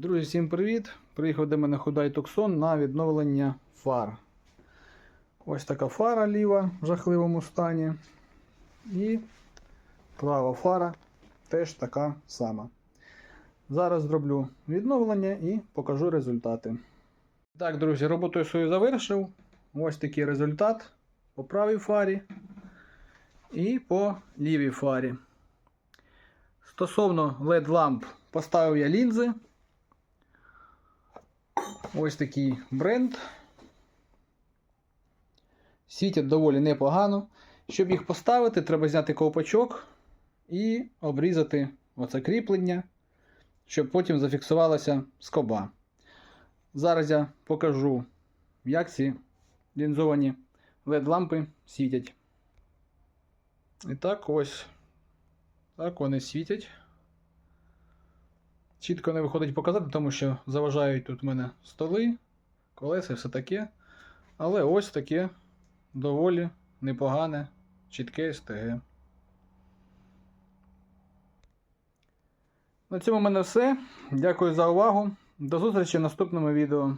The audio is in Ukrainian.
Друзі, всім привіт! Приїхав до мене Худай Туксон на відновлення фар. Ось така фара ліва в жахливому стані. І права фара теж така сама. Зараз зроблю відновлення і покажу результати. Так, друзі, роботу я свою завершив. Ось такий результат по правій фарі і по лівій фарі. Стосовно LED ламп поставив я лінзи. Ось такий бренд. Світять доволі непогано. Щоб їх поставити, треба зняти ковпачок і обрізати оце кріплення, щоб потім зафіксувалася скоба. Зараз я покажу, як ці лінзовані LED-лампи світять. І так ось. Так вони світять. Чітко не виходить показати, тому що заважають тут в мене столи, колеса і все таке. Але ось таке доволі непогане, чітке СТГ. На цьому в мене все. Дякую за увагу. До зустрічі в наступному відео.